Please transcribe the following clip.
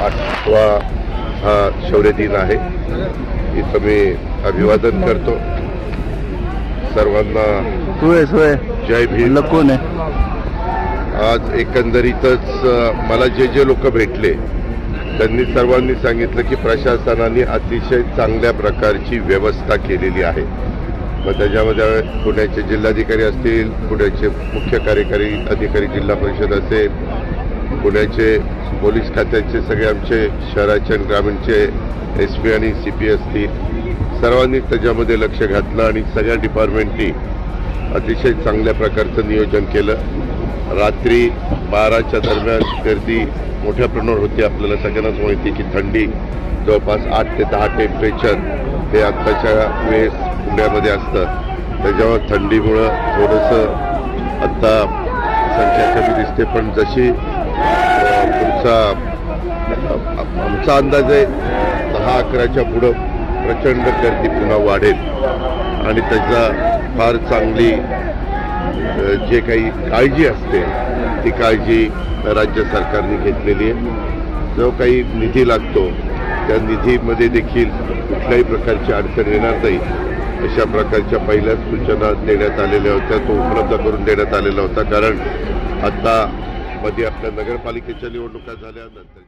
आठवा हा शौर्य दिन आहे. इथं मी अभिवादन करतो. सर्वांना जय भीम. कोण आहे आज एकंदरीतच मला जे जे लोक भेटले त्यांनी सर्वांनी सांगितलं की प्रशासनाने अतिशय चांगल्या प्रकारची व्यवस्था केलेली आहे. मग त्याच्यामध्ये पुण्याचे जिल्हाधिकारी असतील पुण्याचे मुख्य कार्यकारी अधिकारी जिल्हा परिषद असेल पुण्याचे पोलीस खात्याचे सगळे आमचे शहराचे आणि ग्रामीणचे एस पी आणि सी पी असतील सर्वांनी त्याच्यामध्ये लक्ष घातलं आणि सगळ्या डिपार्टमेंटनी अतिशय चांगल्या प्रकारचं नियोजन केलं. रात्री बाराच्या दरम्यान गर्दी मोठ्या प्रमाणावर होती आपल्याला. सगळ्यांनाच माहिती की थंडी जवळपास आठ ते दहा टेम्परेचर हे आत्ताच्या वेळेस पुण्यामध्ये असतं. त्याच्यामुळं थंडीमुळं थोडंसं आत्ता संख्या कमी दिसते. पण जशी तुमचा आमचा अंदाज आहे दहा अकराच्या पुढं प्रचंड गर्दी पुन्हा वाढेल. आणि त्याचा फार चांगली जे काही काळजी असते ती काळजी राज्य सरकारने घेतलेली आहे. जो काही निधी लागतो त्या निधीमध्ये देखील कुठल्याही प्रकारची अडचण येणार नाही. अशा प्रकारच्या पहिल्याच सूचना देण्यात आलेल्या होत्या तो उपलब्ध करून देण्यात आलेला होता. कारण आता मध्ये आपल्या नगरपालिकेच्या निवडणुका झाल्यानंतर